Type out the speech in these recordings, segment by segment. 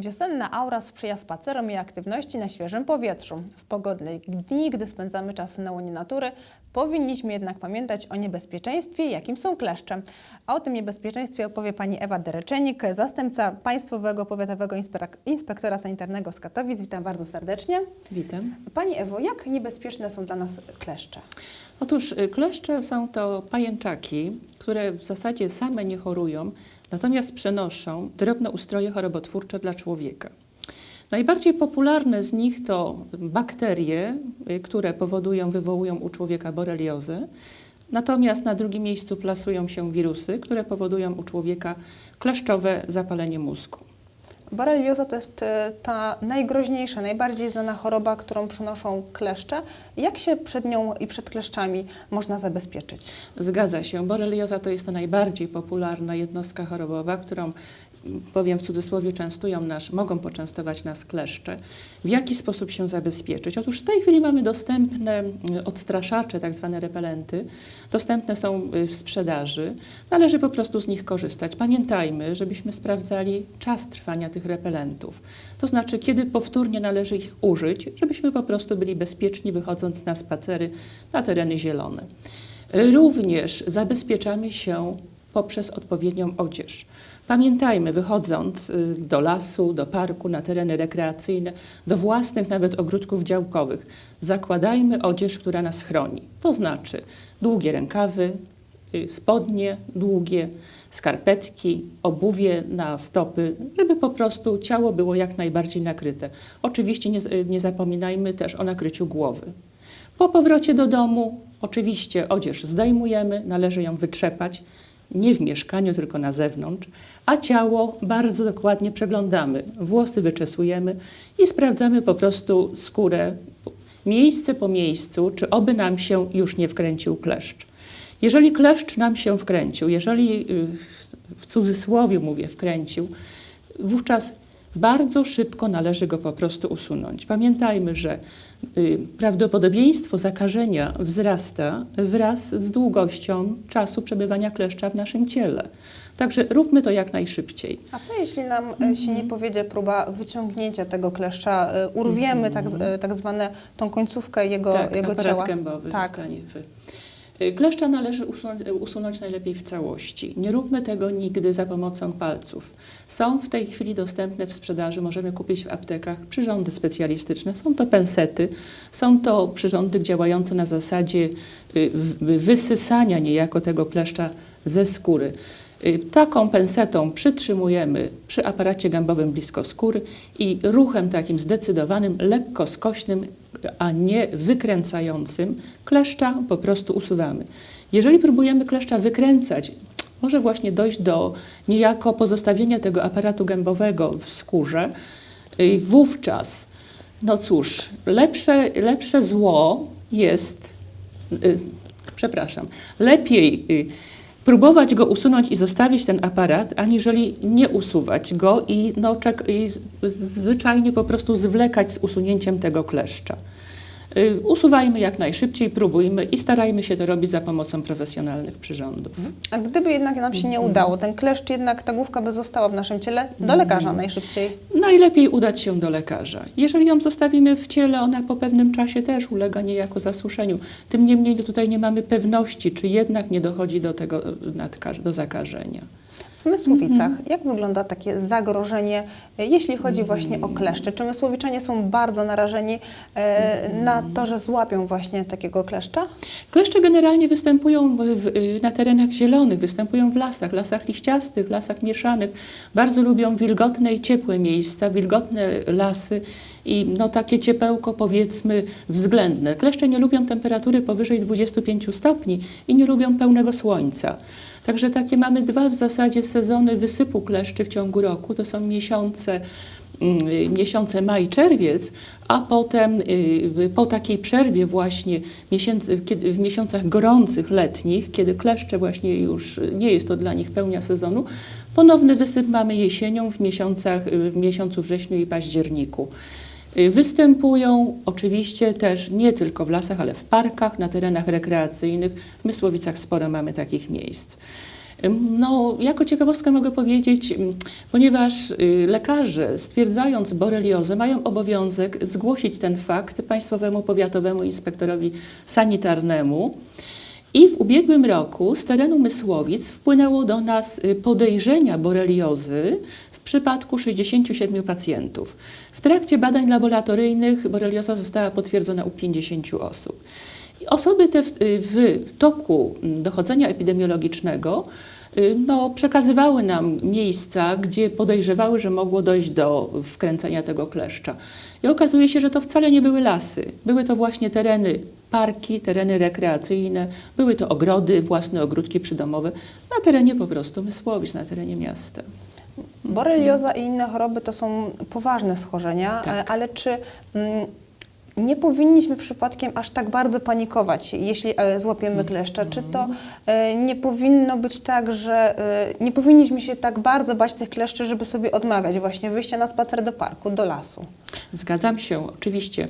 Wiosenna aura sprzyja spacerom i aktywności na świeżym powietrzu. W pogodne dni, gdy spędzamy czas na łonie natury, powinniśmy jednak pamiętać o niebezpieczeństwie, jakim są kleszcze. A o tym niebezpieczeństwie opowie pani Ewa Dereczenik, zastępca Państwowego Powiatowego Inspek- Inspektora Sanitarnego z Katowic. Witam bardzo serdecznie. Witam. Pani Ewo, jak niebezpieczne są dla nas kleszcze? Otóż y, kleszcze są to pajęczaki, które w zasadzie same nie chorują, natomiast przenoszą drobne ustroje chorobotwórcze dla człowieka. Najbardziej popularne z nich to bakterie, y, które powodują, wywołują u człowieka boreliozę. Natomiast na drugim miejscu plasują się wirusy, które powodują u człowieka kleszczowe zapalenie mózgu. Borelioza to jest e, ta najgroźniejsza, najbardziej znana choroba, którą przenoszą kleszcze. Jak się przed nią i przed kleszczami można zabezpieczyć? Zgadza się. Borelioza to jest ta najbardziej popularna jednostka chorobowa, którą powiem w cudzysłowie, częstują nas, mogą poczęstować nas kleszcze. W jaki sposób się zabezpieczyć? Otóż w tej chwili mamy dostępne m, odstraszacze, tak zwane repelenty. Dostępne są y, w sprzedaży. Należy po prostu z nich korzystać. Pamiętajmy, żebyśmy sprawdzali czas trwania tych repelentów. To znaczy, kiedy powtórnie należy ich użyć, żebyśmy po prostu byli bezpieczni wychodząc na spacery na tereny zielone. Również zabezpieczamy się poprzez odpowiednią odzież. Pamiętajmy, wychodząc y, do lasu, do parku, na tereny rekreacyjne, do własnych nawet ogródków działkowych, zakładajmy odzież, która nas chroni. To znaczy długie rękawy, y, spodnie długie, skarpetki, obuwie na stopy, żeby po prostu ciało było jak najbardziej nakryte. Oczywiście nie, z- nie zapominajmy też o nakryciu głowy. Po powrocie do domu oczywiście odzież zdejmujemy, należy ją wytrzepać, nie w mieszkaniu, tylko na zewnątrz, a ciało bardzo dokładnie przeglądamy. Włosy wyczesujemy i sprawdzamy po prostu skórę miejsce po miejscu, czy oby nam się już nie wkręcił kleszcz. Jeżeli kleszcz nam się wkręcił, jeżeli y, w cudzysłowie mówię wkręcił, wówczas bardzo szybko należy go po prostu usunąć. Pamiętajmy, że y, prawdopodobieństwo zakażenia wzrasta wraz z długością czasu przebywania kleszcza w naszym ciele. Także róbmy to jak najszybciej. A co jeśli nam e, się nie powiedzie próba wyciągnięcia tego kleszcza, e, urwiemy tak, z- e, tak zwane tą końcówkę jego, tak, jego aparat ciała? gębowy Tak. zostanie. Y, Kleszcza należy usunąć, usunąć najlepiej w całości. Nie róbmy tego nigdy za pomocą palców. Są w tej chwili dostępne w sprzedaży, możemy kupić w aptekach przyrządy specjalistyczne. Są to pensety, są to przyrządy działające na zasadzie y, wysysania niejako tego kleszcza ze skóry. Y, Taką pensetą przytrzymujemy przy aparacie gębowym blisko skóry i ruchem takim zdecydowanym, lekko skośnym, a nie wykręcającym kleszcza po prostu usuwamy. Jeżeli próbujemy kleszcza wykręcać, może właśnie dojść do niejako pozostawienia tego aparatu gębowego w skórze, y, wówczas, no cóż, lepsze, lepsze zło jest y, przepraszam, lepiej y, próbować go usunąć i zostawić ten aparat, aniżeli nie usuwać go i, no, czek- i zwyczajnie po prostu zwlekać z usunięciem tego kleszcza. Y, Usuwajmy jak najszybciej, próbujmy i starajmy się to robić za pomocą profesjonalnych przyrządów. A gdyby jednak nam się nie udało, ten kleszcz jednak, ta główka by została w naszym ciele, do lekarza najszybciej. Najlepiej udać się do lekarza. Jeżeli ją zostawimy w ciele, ona po pewnym czasie też ulega niejako zasuszeniu. Tym niemniej tutaj nie mamy pewności, czy jednak nie dochodzi do tego nadkaż- do zakażenia. W Mysłowicach, Mhm. jak wygląda takie zagrożenie, jeśli chodzi właśnie o kleszcze? Czy Mysłowiczanie są bardzo narażeni e, na to, że złapią właśnie takiego kleszcza? Kleszcze generalnie występują w, w, na terenach zielonych, występują w lasach, lasach liściastych, lasach mieszanych. Bardzo lubią wilgotne i ciepłe miejsca, wilgotne lasy i no, takie ciepełko powiedzmy względne. Kleszcze nie lubią temperatury powyżej 25 stopni i nie lubią pełnego słońca. Także takie mamy dwa w zasadzie sezony wysypu kleszczy w ciągu roku. To są miesiące mm, miesiące maj, czerwiec, a potem y, po takiej przerwie właśnie w miesiącach gorących, letnich, kiedy kleszcze właśnie już nie jest to dla nich pełnia sezonu, ponowny wysyp mamy jesienią w miesiącach, w miesiącu wrześniu i październiku. Y, Występują oczywiście też nie tylko w lasach, ale w parkach, na terenach rekreacyjnych. W Mysłowicach sporo mamy takich miejsc. No, jako ciekawostkę mogę powiedzieć, ponieważ y, lekarze stwierdzając boreliozę mają obowiązek zgłosić ten fakt Państwowemu Powiatowemu Inspektorowi Sanitarnemu. I w ubiegłym roku z terenu Mysłowic wpłynęło do nas y, podejrzenia boreliozy w przypadku 67 pacjentów. W trakcie badań laboratoryjnych borelioza została potwierdzona u 50 osób. Osoby te w, y, w toku mm, dochodzenia epidemiologicznego no, przekazywały nam miejsca, gdzie podejrzewały, że mogło dojść do wkręcenia tego kleszcza. I okazuje się, że to wcale nie były lasy. Były to właśnie tereny parki, tereny rekreacyjne, były to ogrody, własne ogródki przydomowe na terenie po prostu Mysłowic, na terenie miasta. Borelioza i inne choroby to są poważne schorzenia, Tak. ale czy mm, nie powinniśmy przypadkiem aż tak bardzo panikować, jeśli e, złapiemy kleszcza? Czy to e, nie powinno być tak, że e, nie powinniśmy się tak bardzo bać tych kleszczy, żeby sobie odmawiać właśnie wyjścia na spacer do parku, do lasu? Zgadzam się, oczywiście.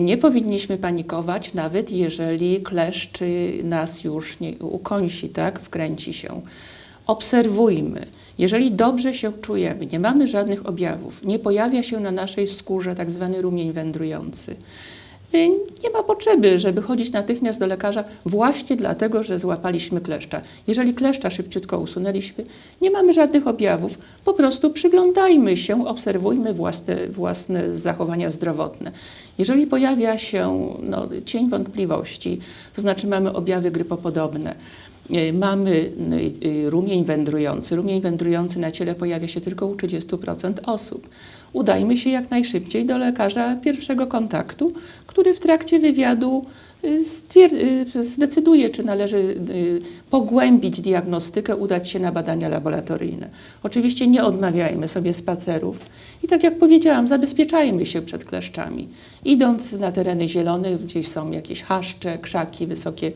Nie powinniśmy panikować, nawet jeżeli kleszcz y, nas już nie ukąsi, tak, wkręci się. Obserwujmy. Jeżeli dobrze się czujemy, nie mamy żadnych objawów, nie pojawia się na naszej skórze tak zwany rumień wędrujący, y, nie ma potrzeby, żeby chodzić natychmiast do lekarza właśnie dlatego, że złapaliśmy kleszcza. Jeżeli kleszcza szybciutko usunęliśmy, nie mamy żadnych objawów, po prostu przyglądajmy się, obserwujmy własne, własne zachowania zdrowotne. Jeżeli pojawia się no, cień wątpliwości, to znaczy mamy objawy grypopodobne, mamy y, y, rumień wędrujący. Rumień wędrujący na ciele pojawia się tylko u 30% osób. Udajmy się jak najszybciej do lekarza pierwszego kontaktu, który w trakcie wywiadu y, zdecyduje, czy należy pogłębić diagnostykę, udać się na badania laboratoryjne. Oczywiście nie odmawiajmy sobie spacerów i tak jak powiedziałam, zabezpieczajmy się przed kleszczami. Idąc na tereny zielone, gdzieś są jakieś chaszcze, krzaki, wysokie,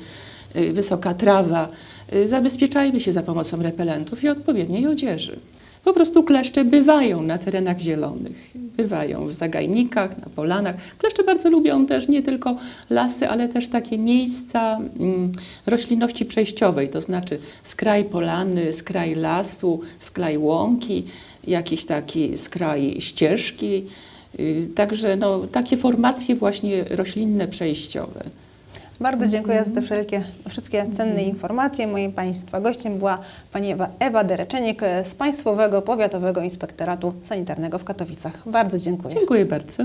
wysoka trawa, y, zabezpieczajmy się za pomocą repelentów i odpowiedniej odzieży. Po prostu kleszcze bywają na terenach zielonych, bywają w zagajnikach, na polanach. Kleszcze bardzo lubią też nie tylko lasy, ale też takie miejsca mm, roślinności przejściowej, to znaczy skraj polany, skraj lasu, skraj łąki, jakiś taki skraj ścieżki. Y, Także no, takie formacje właśnie roślinne przejściowe. Bardzo dziękuję za te wszelkie, wszystkie cenne informacje. Moim Państwa gościem była Pani Ewa, Ewa z Państwowego Powiatowego Inspektoratu Sanitarnego w Katowicach. Bardzo dziękuję. Dziękuję bardzo.